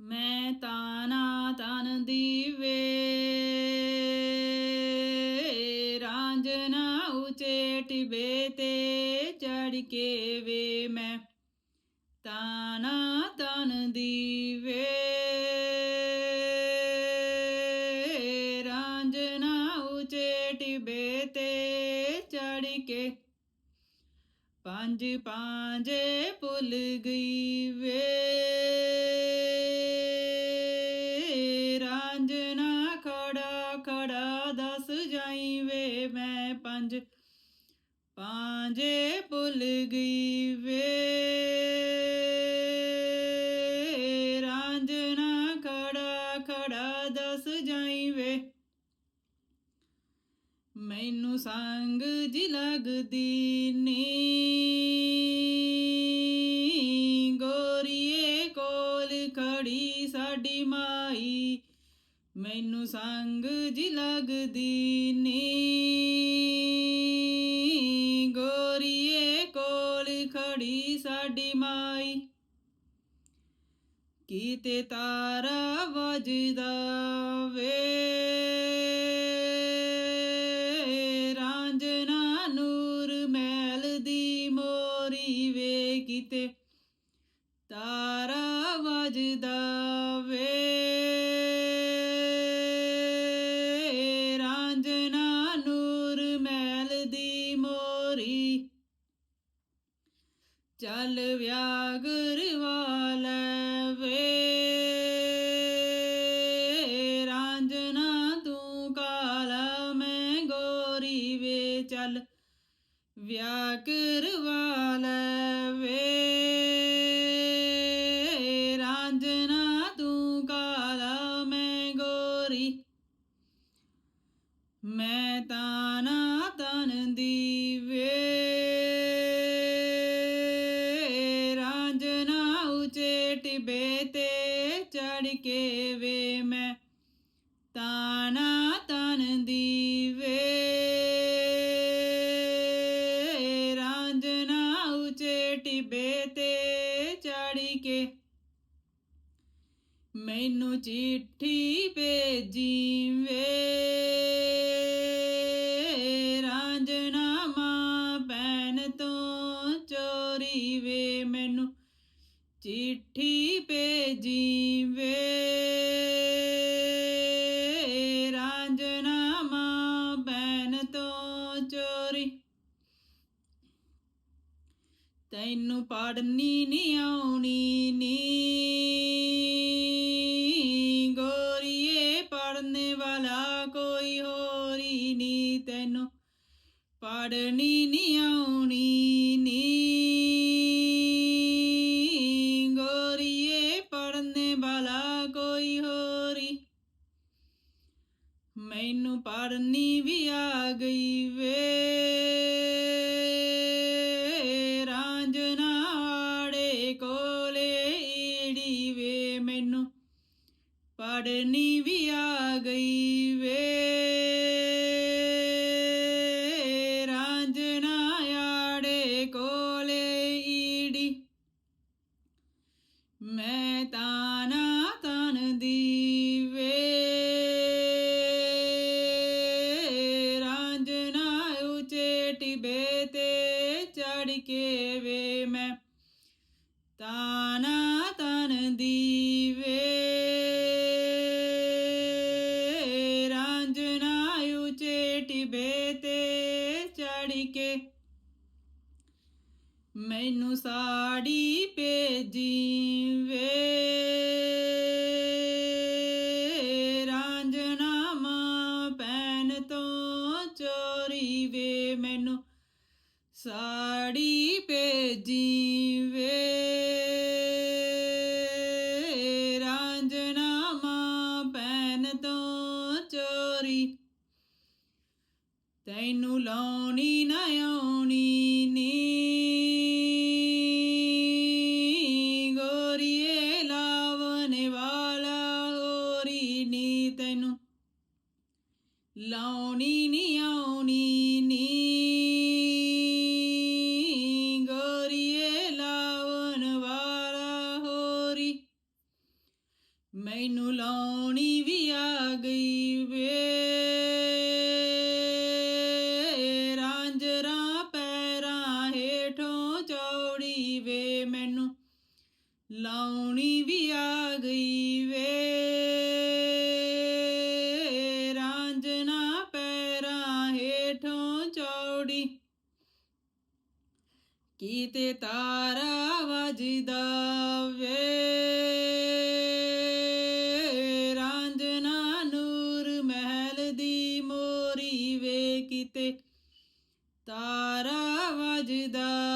ਮੈਂ ਤਾਨਾ ਤਨ ਦੀਵੇ ਰਾਂਝਣਾ ਉਚੇ ਟਿਬੇ ਤੇ ਚੜ ਕੇ ਵੇ ਮੈਂ। ਤਾਨਾ ਤਨ ਦੀਵੇ ਰਾਂਝਣਾ ਉਚੇ ਟਿਬੇ ਤੇ ਚੜ ਕੇ ਪੰਜ ਪਾਂਜੇ ਭੁੱਲ ਗਈ ਵੇ। ਰਾਂਝਣਾ ਖੜਾ ਖੜਾ ਦੱਸ ਜਾਈ ਵੇ ਮੈਂ ਪੰਜ। ਪਾਂਜੇ ਭੁੱਲ ਗਈ ਵੇ ਰਾਂਝਣਾ ਖੜਾ ਖੜਾ ਦੱਸ ਜਾਈ ਵੇ ਮੈਨੂੰ ਸੰਗ ਜੀ ਲੱਗਦੀ ਨੀ। ਮੈਨੂੰ ਸੰਗ ਜੀ ਲੱਗਦੀ ਨੀ ਗੋਰੀਏ ਕੋਲ ਖੜੀ ਸਾਡੀ ਮਾਈ। ਕੀਤੇ ਤਾਰਾ ਵਜਦਾ ਵੇ। ਰਾਂਝਣਾ ਨੂਰ ਮਹਿਲ ਦੀ ਮੋਰੀ ਵੇ। ਕੀਤੇ ਤਾਰਾ ਵਜਦਾ ਵੇ। ਚੱਲ ਵਿਆਗਰ ਵਾਲੇ ਵੇ ਰਾਂਝਣਾ ਤੂੰ ਕਾਲਾ ਮੈਂ ਗੋਰੀ ਵੇ ਚੱਲ ਵਿਆਗਰ ਵਾਲੇ ਉਚੇ ਤੇ ਚੜ ਕੇ ਵੇ ਮੈਂ ਤਾਨਾ ਤਨ ਦੀਵੇ। ਰਾਂਝਣਾ ਉਚੇ ਟਿਬੇ ਤੇ ਚੜ ਕੇ ਮੈਨੂੰ ਚਿੱਠੀ ਭੇਜੀ। ਚਿੱਠੀ ਭੇਜੀ ਵੇ। ਰਾਂਝਣਾ ਮਾਂ ਭੈਣ ਤੋਂ ਚੋਰੀ। ਤੈਨੂੰ ਪੜਨੀ ਨੀ ਆਉਣੀ ਨੀ। ਗੋਰੀਏ ਪੜਨੇ ਵਾਲਾ ਕੋਈ ਹੋਰੀ ਨੀ। ਤੈਨੂੰ ਪੜਨੀ ਨੀ ਆਉਣੀ। ਮੈਨੂੰ ਪੜਨੀ ਵੀ ਆ ਗਈ ਵੇ। ਰਾਂਝਨਾੜੇ ਕੋਲੇ ਈੜੀ ਵੇ। ਮੈਨੂੰ ਪੜਨੀ ਵੀ ਆ ਤੇ ਕੇ ਵੇ ਮੈਂ। ਤਾਨਾ ਤਨ ਦੀਵੇ ਰਾਂਝਣਾ ਉਚੇ ਟਿਬੇ ਤੇ ਚੜ ਕੇ। ਮੈਨੂੰ ਸਾੜੀ ਭੇਜੀ ਵੇ ਰਾਂਝਣਾ ਮਾਂ ਭੈਣ ਤੋਂ ਚੋਰੀ ਵੇ ਮੈਨੂੰ ਸਾੜੀ ਭੇਜੀ ਵੇ ਰਾਂਝਣਾ ਮਾਂ ਭੈਣ ਤੋਂ ਚੋਰੀ। ਤੈਨੂੰ ਲਾਉਣੀ ਨਾ ਆਉਣੀ ਨੀ ਕੀਤੇ ਤਾਰਾ ਵਜਦਾ ਵੇ। ਰਾਂਝਣਾ ਨੂਰ ਮਹਿਲ ਦੀ ਮੋਰੀ ਵੇ ਕੀਤੇ ਤਾਰਾ ਵਜਦਾ